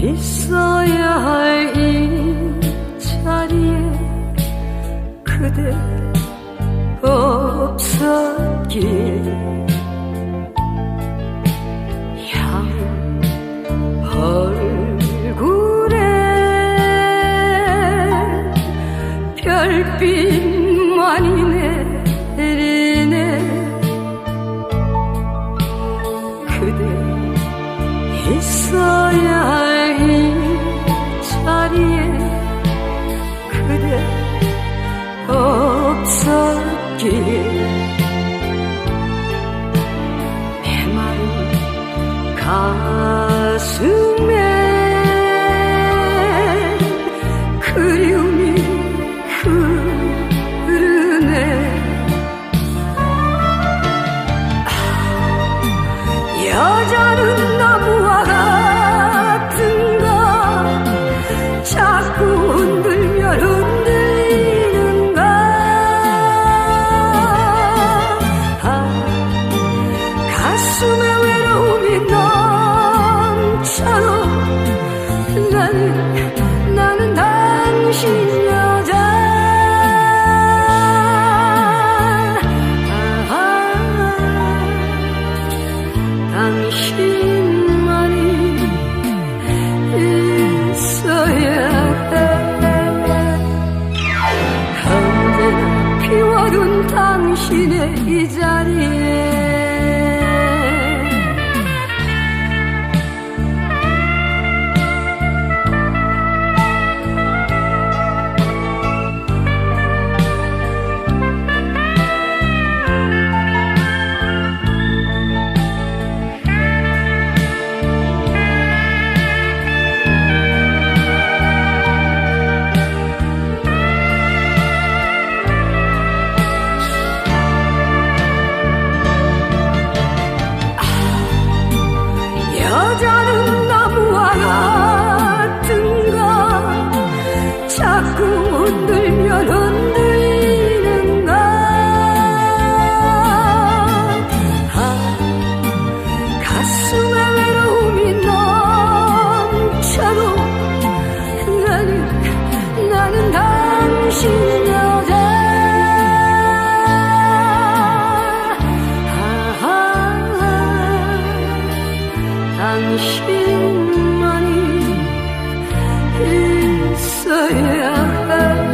있어야 할 이 자리에 그대 없었기에 향 얼굴에 별빛만이 내리네. 그대 있어야 할 이 자리에 그대 없었기에 메마른 가슴에 가슴에 외로움이 넘쳐도 나는 나는 당신 여자. 아, 당신만이 있어야 해. 언제나 피워둔 당신의 이 자리에 당신만이 있어야 해